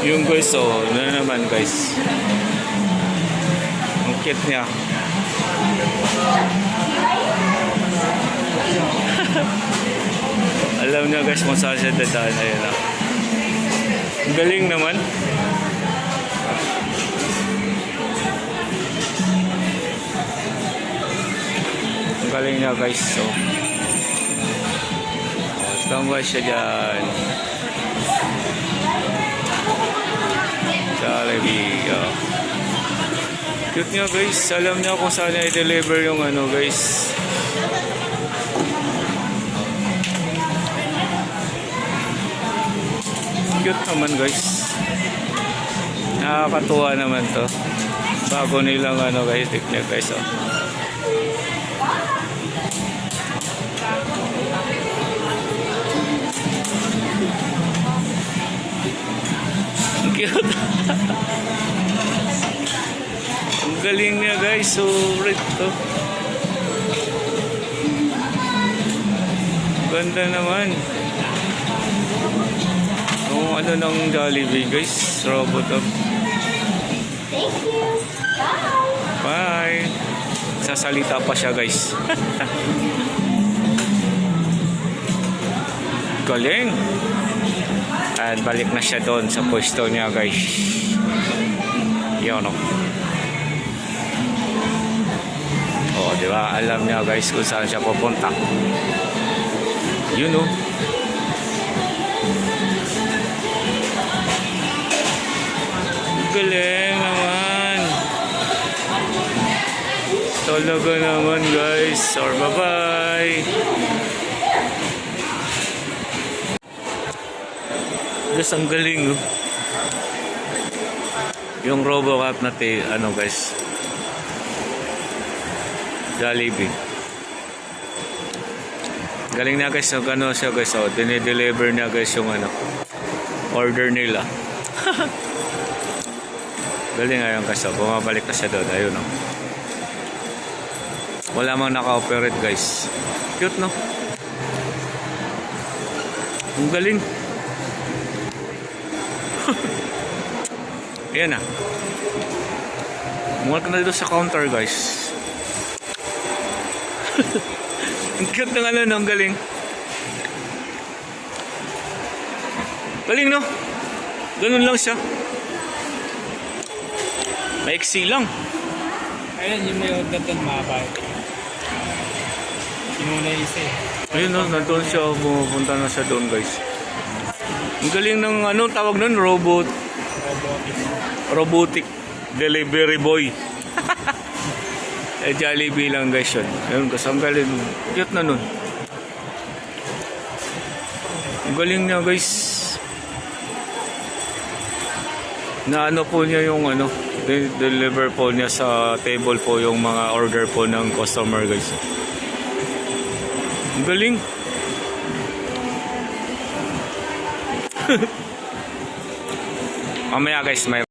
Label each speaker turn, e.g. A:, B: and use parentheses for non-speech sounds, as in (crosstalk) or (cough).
A: guys, so ano na naman guys. Ang cute niya. (laughs) Alam niya guys kung saan siya dadaan. Ayun. Ang galing naman. Ang galing niya guys. So, oh, standby siya dyan. Jollibee. Oh. Cute niya guys. Alam niya kung saan i-deliver yung ano guys. Cute naman guys. Nakakatuwa naman to. Bago nilang ano guys, tiknya guys. Oh. Galing niya guys. So, red to. Ganda naman. Yung ano ng Jollibee guys. Robot of.
B: Thank you. Bye.
A: Bye. Sasalita pa siya guys. (laughs) Galing. At balik na siya doon sa pwesto niya guys. Yun o. Oh, di ba? Alam niya guys kung saan siya pupunta. Yun o. Galing naman. Talaga naman guys. Or bye-bye. Guys, ang galing oh. Yung Robocop na ano guys. Jollibee. Galing na guys, yung ano siya guys, oh, dinideliver niya guys yung ano, order nila. (laughs) Galing ngayon guys, oh, bumabalik na siya doon, ayun oh. Wala mang naka-operate guys. Cute no? Ang galing. (laughs) Ayan na. Mukhang ka na dito sa counter guys. Ang cute ng ano, no? ang galing. Galing no? Ganun lang siya. Maiksi lang.
C: Ayun, yung may order doon mabay. Sinuna isa eh.
A: Ayun no, nandun siya, pumupunta na siya doon guys. Ang galing ng ano, tawag nun, robot,
C: Robotic.
A: robotic delivery boy. (laughs) eh, Jollibee lang guys yun. Ayun, kasi ang galing. Cute na nun. Galing niya guys. Na ano po niya yung ano, de- deliver po niya sa table po yung mga order po ng customer guys. Ang galing. (laughs) Mamaya guys, may